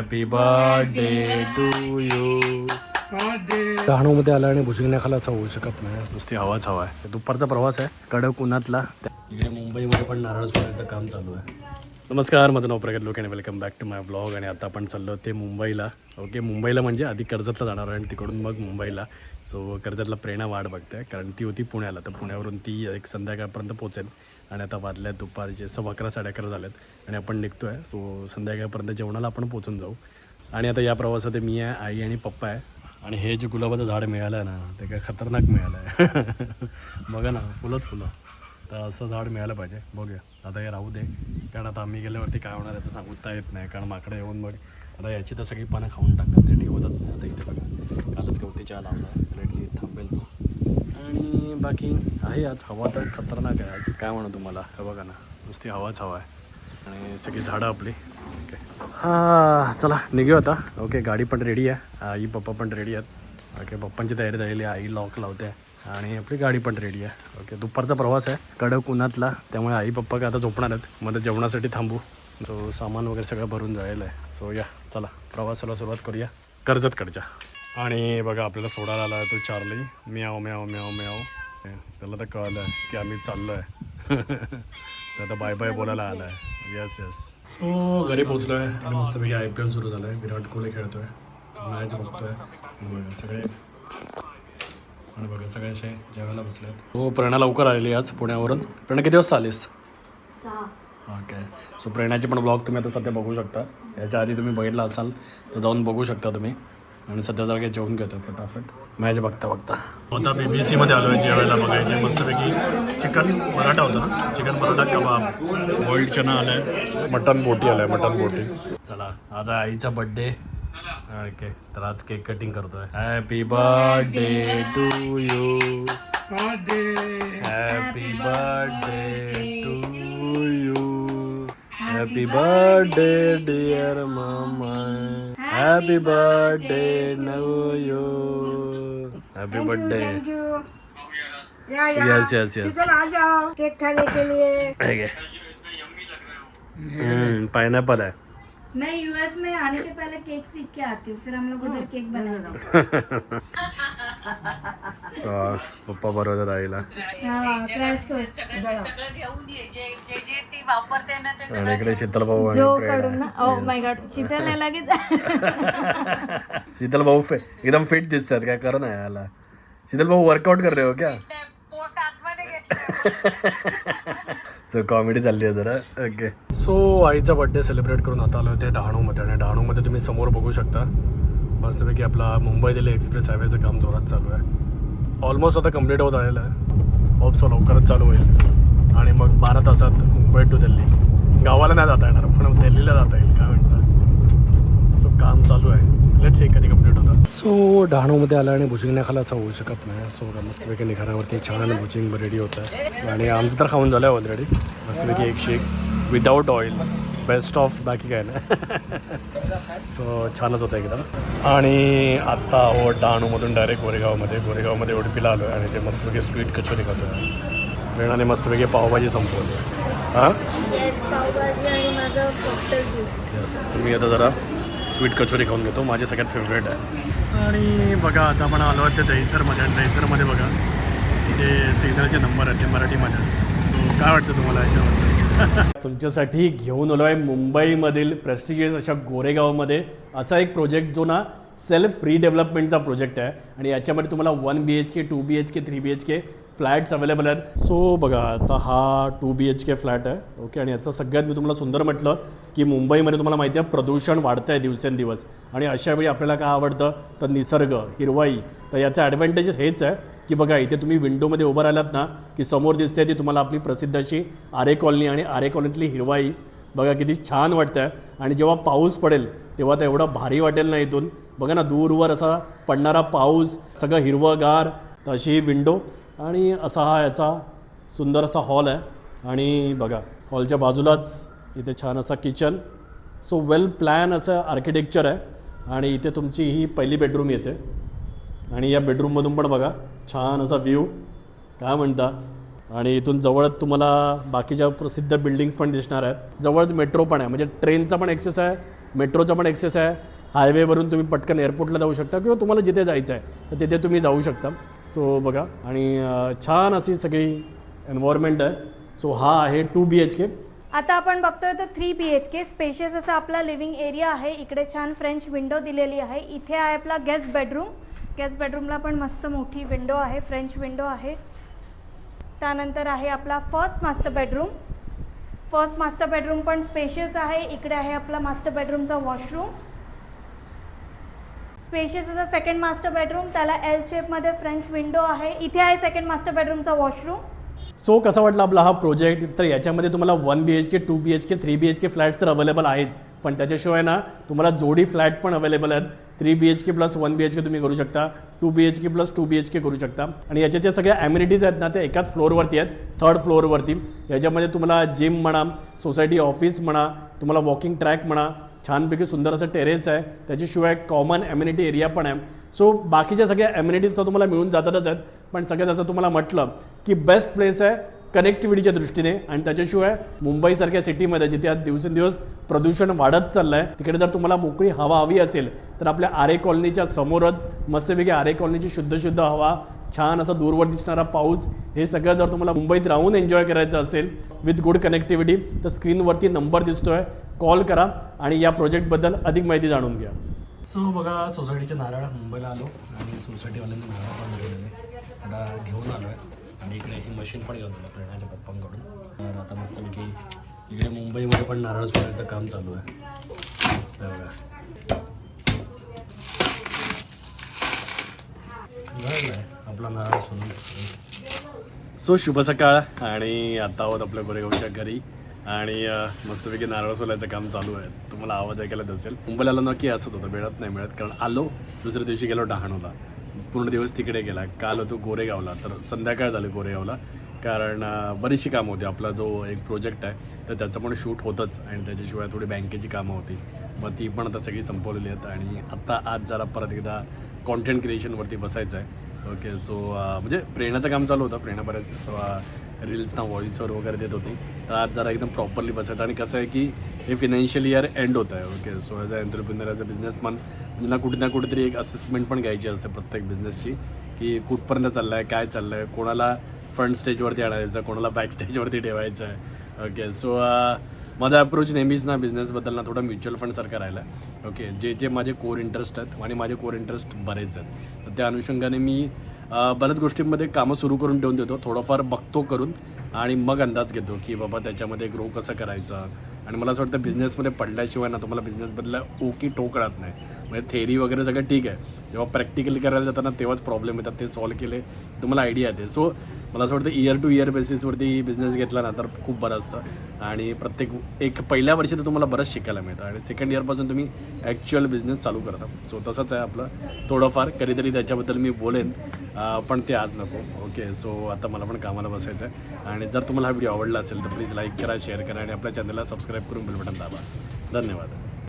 Happy birthday to you डहाणूमध्ये आला आणि भुशिंगण्याखालाच होऊ शकत नाही. नुसती हवाच हवा आहे. दुपारचा प्रवास आहे. कडक उन्हातला. इकडे मुंबईमध्ये पण नारळ सोडायचं काम चालू आहे. नमस्कार माझं नाव प्रगत लोक आणि welcome back to my blog आणि आता आपण चाललो ते मुंबईला. ओके मुंबईला म्हणजे आधी कर्जतला जाणार आहे आणि तिकडून मग मुंबईला. सो कर्जतला प्रेरणा वाट बघते. कारण ती होती पुण्याला. तर पुण्यावरून ती एक संध्याकाळपर्यंत पोचेल आणि आता वाजल्यात दुपारचे सव्वा अकरा साडे अकरा झालेत आणि आपण निघतो आहे सो संध्याकाळपर्यंत जेवणाला आपण पोचून जाऊ. आणि आता या प्रवासात मी आहे आई आणि पप्पा आहे. आणि हे जे गुलाबाचं झाड मिळालं आहे ना ते काय खतरनाक मिळालं आहे बघा ना फुलंच फुलं. तर असं झाड मिळालं पाहिजे. बघूया. आता हे राहू दे. कारण आता आम्ही गेल्यावरती काय होणार याचं सांगता येत नाही. कारण माकडं येऊन मग आता याची तर सगळी पानं खाऊन टाकतात. ते ठेवतात. नाही आता इथे बघा. कालच गवती चहा लावला बाकी आहे आज हवा तर खतरनाक आहे आज. काय म्हणू तुम्हाला? हे बघा ना नुसती हवाच हवा आहे. आणि सगळी झाडं आपली. ओके. हां चला निघू आता. ओके गाडी पण रेडी आहे. आई पप्पा पण रेडी आहेत. ओके पप्पांची तयारी झालेली आहे. आई लॉक लावते. आणि आपली गाडी पण रेडी आहे. ओके दुपारचा प्रवास आहे. कडक उन्हातला. त्यामुळे आई पप्पा काय आता झोपणार आहेत. मध्ये जेवणासाठी थांबू. सो सामान वगैरे सगळं भरून जायला आहे. सो या चला प्रवासाला सुरुवात करूया. कर्जतकडच्या. आणि बघा आपल्याला सोडायला आला तो चार्ली म्याव म्याव म्याव म्याव. हे, त्याला तर कळलं की आम्ही चाललो आहे तर आता बाय बाय बोलायला आला आहे येस येस सो घरी पोचलो आहे आणि मस्तपैकी आय पी एल सुरू झालं आहे विराट कोहली खेळतोय. मॅच बघतोय. बघा सगळे आणि बघा सगळे असे जेवायला बसलेत. हो प्रेरणा लवकर आलेली आज पुण्यावरून. प्रेरणा किती वाजता आलीस? ओके. सो प्रेरणाचे पण ब्लॉग तुम्ही आता सध्या बघू शकता. याच्या आधी तुम्ही बघितला असाल तर जाऊन बघू शकता तुम्ही. आणि सध्या जरा काही जेवून घेतो फटाफट. मॅच बघता बघता. आता बी बी सीमध्ये आलो आहे जेवायला बघा इथे मस्तपैकी चिकन पराठा होता ना? चिकन पराठा कबाब. बॉईल्ड चना आला आहे मटन बोटी आलं आहे मटन बोटी. चला आज आईचा बड्डे ओके तर आज केक कटिंग करतोय. Happy birthday to you happy birthday to you happy birthday dear mama happy birthday नव you happy birthday yeah yeah yes yes yes चल आ जाओ केक खाने के लिए. पाइनएप्पल है. मैं यूएस में आने से पहले केक सीख के आती हूँ फिर हम लोग उधर केक बनाएँगे. सो पप्पा बरोबर राहिला. हाँ आणि इकडे शीतल भाऊ आणि जो प्रेरणा. कडून ना ओ माय गॉड शीतल लगेच. शीतल भाऊ एकदम फिट दिसतात काय कर ना याला. शीतल भाऊ वर्कआउट कर रहे हो क्या? सो कॉमेडी चालली आहे जरा. ओके सो आईचा बर्थडे सेलिब्रेट करून आता आलो ते डहाणूमध्ये. आणि डहाणूमध्ये तुम्ही समोर बघू शकता. मस्तपैकी आपला मुंबई दिल्ली एक्सप्रेस हायवेचं काम जोरात चालू आहे. ऑलमोस्ट आता कंप्लीट होत आलेलं आहे. होपसो लवकरच चालू होईल. आणि मग बारा तासात मुंबई टू दिल्ली. गावाला नाही जाता येणार पण दिल्लीला जाता येईल काय म्हणतात सो काम चालू आहे. लेट्स एक कधी कंप्लीट होतात सो डहाणूमध्ये आला आणि भुजिंगण्याखाला असं होऊ शकत नाही. सो मस्तपैकी निघाण्यावरती छान भुजिंग रेडी होतं. आहे आणि आमचं तर खाऊन झालं आहे ऑलरेडी मस्तपैकी एक shake without oil best of बाकी काय नाही. सो छानच होतं एकदम. आणि आत्ता आहो डहाणूमधून डायरेक्ट गोरेगावमध्ये. गोरेगावमध्ये उडपीला आलो आहे आणि ते मस्तपैकी स्वीट कचोरी खातो आहे प्रेरणाने मस्तपैकी पावभाजी संपवली. हां? येस मी आता जरा स्वीट कचोरी खाऊन घेतो. माझे सगळ्यात फेवरेट आहे. आणि बघा आता आपण आलो आहोत ते दहीसरमध्ये. आणि दहीसरमध्ये बघा ते सिग्नलचे नंबर आहेत ते मराठीमध्ये. काय वाटतं तुम्हाला याच्याबद्दल? तुमच्यासाठी घेऊन आलो आहे मुंबईमधील प्रेस्टिजियस अशा गोरेगावमध्ये. असा एक प्रोजेक्ट जो ना सेल्फ रिडेव्हलपमेंटचा प्रोजेक्ट आहे. आणि याच्यामध्ये तुम्हाला one B H K two B H K three B H K flats available आहेत. सो बघा याचा हा two B H K flat आहे. ओके आणि याचं सगळ्यात मी तुम्हाला सुंदर म्हटलं की मुंबईमध्ये तुम्हाला माहिती आहे प्रदूषण वाढतं आहे दिवसेंदिवस. आणि अशावेळी आपल्याला काय आवडतं? तर निसर्ग हिरवाई. तर याचं ॲडव्हान्टेजेस हेच आहे. की बघा इथे तुम्ही विंडोमध्ये उभं राहिलात ना की समोर दिसते ती तुम्हाला आपली प्रसिद्ध अशी आरे कॉलनी आणि आरे कॉलनीतली हिरवाई. बघा किती छान वाटतं आहे आणि जेव्हा पाऊस पडेल तेव्हा तर एवढं भारी वाटेल ना इथून. बघा ना दूरवर असा पडणारा पाऊस सगळं हिरवंगार तर अशी ही विंडो आणि असा हा याचा सुंदर असा हॉल आहे. आणि बघा हॉलच्या बाजूलाच इथे छान असा किचन सो वेल प्लॅन असं आर्किटेक्चर आहे. आणि इथे तुमची ही पहिली बेडरूम येते. आणि या बेडरूममधून पण बघा छान असा व्ह्यू काय म्हणता? आणि इथून जवळच तुम्हाला बाकीच्या प्रसिद्ध बिल्डिंग्स पण दिसणार आहेत. जवळच मेट्रो पण आहे. म्हणजे ट्रेनचा पण ॲक्सेस आहे मेट्रोचा पण ॲक्सेस आहे. हायवेवरून तुम्ही पटकन एअरपोर्टला जाऊ शकता किंवा तुम्हाला जिथे जायचं आहे तर तिथे तुम्ही जाऊ शकता. सो बघा. आणि छान अशी सगळी एन्व्हायरमेंट आहे. सो हा आहे टू बी एच के आता आपण बघतोय तर three B H K spacious असा आपला लिव्हिंग एरिया आहे. इकडे छान फ्रेंच विंडो दिलेली आहे. इथे आहे आपला गेस्ट बेडरूम गेस्ट बेडरूमला पण मस्त मोठी विंडो आहे फ्रेंच विंडो आहे. त्यानंतर आहे आपला first master bedroom first master bedroom पण स्पेशियस आहे. इकडे आहे आपला मास्टर बेडरूमचा वॉशरूम स्पेशियस असा सेकंड मास्टर बेडरूम त्याला एल शेपमध्ये फ्रेंच विंडो आहे. इथे आहे सेकंड मास्टर बेडरूमचा वॉशरूम सो कसा वाटला आपला हा प्रोजेक्ट तर याच्यामध्ये तुम्हाला one B H K two B H K three B H K flat तर अवेलेबल आहेच. पण त्याच्याशिवाय ना तुम्हाला जोडी फ्लॅट पण अवेलेबल आहेत. Three B H K plus one B H K तुम्ही करू शकता. Two B H K plus two B H K करू शकता. आणि याच्या ज्या सगळ्या ॲम्युनिटीज आहेत ना त्या एकाच फ्लोअरवरती आहेत. थर्ड फ्लोअरवरती याच्यामध्ये तुम्हाला जिम म्हणा सोसायटी ऑफिस म्हणा तुम्हाला वॉकिंग ट्रॅक म्हणा छानपैकी सुंदर असं टेरेस आहे. त्याच्याशिवाय कॉमन ॲम्युनिटी एरिया पण आहे. सो बाकीच्या सगळ्या ॲम्युनिटीज तर तुम्हाला मिळून जातातच आहेत. पण सगळ्यात जसं तुम्हाला म्हटलं की बेस्ट प्लेस आहे कनेक्टिव्हिटीच्या दृष्टीने आणि त्याच्याशिवाय मुंबईसारख्या सिटीमध्ये जिथे आज दिवसेंदिवस प्रदूषण वाढत चाललं आहे तिकडे जर तुम्हाला मोकळी हवा हवी असेल तर आपल्या आरे कॉलनीच्या समोरच मस्तपैकी आरे कॉलनीची शुद्ध शुद्ध हवा छान असा दूरवर दिसणारा पाऊस हे सगळं जर तुम्हाला मुंबईत राहून एन्जॉय करायचं असेल विथ गुड कनेक्टिव्हिटी तर स्क्रीनवरती नंबर दिसतोय कॉल करा आणि या प्रोजेक्टबद्दल अधिक माहिती जाणून घ्या. सो बघा सोसायटीच्या नारळ मुंबईला आलो आणि सोसायटीवाल्यांनी नारळ पण आता घेऊन आलो आहे आणि इकडे ही मशीन पण घेऊन आलं प्रेरणाच्या पप्पांकडून. तर आता मस्तपैकी इकडे मुंबईमध्ये पण नारळ सोडायचं काम चालू आहे. आपला नारळ सोडून सो शुभ सकाळ आणि आता आहोत आपल्या गोरेगावच्या घरी. आणि मस्तपैकी नारळ सोलायचं काम चालू आहे. तुम्हाला आवाज ऐकायला असेल मुंबईला आलो नक्की असंच होतं मिळत नाही मिळत. कारण आलो दुसऱ्या दिवशी गेलो डहाणूला. पूर्ण दिवस तिकडे गेला. काल होतो गोरेगावला तर संध्याकाळ झाली गोरेगावला. कारण बरीचशी कामं होती. आपला जो एक प्रोजेक्ट आहे तर त्याचं पण शूट होतंच आणि त्याच्याशिवाय थोडी बँकेची कामं होती. मग ती पण आता सगळी संपवलेली आहेत आणि आत्ता आज जरा परत एकदा कॉन्टेंट क्रिएशनवरती बसायचं आहे. ओके सो म्हणजे प्रेरणाचं काम चालू होतं. प्रेरणा बऱ्याच रील्सना व्हॉइसवर वगैरे देत होती. तर आज जरा एकदम प्रॉपरली बसायचं. आणि कसं आहे की हे फिनान्शियल इयर एंड होत आहे okay so as a entrepreneur as a businessman ना कुठे ना कुठेतरी एक असेसमेंट पण घ्यायची असते प्रत्येक बिझनेसची की कुठपर्यंत चाललं आहे काय चाललं आहे कोणाला फ्रंट स्टेजवरती आणायचं कोणाला बॅक स्टेजवरती ठेवायचं आहे ओके सो uh, माझा अप्रोच नेहमीच ना बिझनेसबद्दल ना थोडा म्युच्युअल फंडसारखा राहिला आहे ओके जे जे माझे कोर इंटरेस्ट आहेत आणि माझे कोर इंटरेस्ट बरेच आहेत. तर त्या अनुषंगाने मी बऱ्याच गोष्टींमध्ये कामं सुरू करून ठेवून देतो. थोडंफार बघतो करून आणि मग अंदाज घेतो की बाबा त्याच्यामध्ये ग्रो कसं करायचा. आणि मला असं वाटतं बिझनेसमध्ये पडल्याशिवाय ना तुम्हाला बिझनेसबद्दल ओकी टोक राहत नाही. म्हणजे थेरी वगैरे सगळं ठीक आहे. जेव्हा प्रॅक्टिकली करायला जाताना तेव्हाच प्रॉब्लेम येतात. ते सॉल्व केले तुम्हाला आयडिया येते. सो मला असं वाटतं इयर टू इयर बेसिसवरती बिझनेस घेतला ना तर खूप बरं असतं. आणि प्रत्येक एक पहिल्या वर्षी तर तुम्हाला बरंच शिकायला मिळतं. आणि सेकंड इयरपासून तुम्ही ॲक्च्युअल बिझनेस चालू करता. सो तसंच आहे आपलं. थोडंफार कधीतरी त्याच्याबद्दल मी बोलेन. पण ते आज नको. ओके सो आता मला पण कामाला बसायचं आहे. आणि जर तुम्हाला हा व्हिडिओ आवडला असेल तर प्लीज लाईक करा शेअर करा आणि आपल्या चॅनलला सबस्क्राईब करून बेल बटन दाबा. धन्यवाद.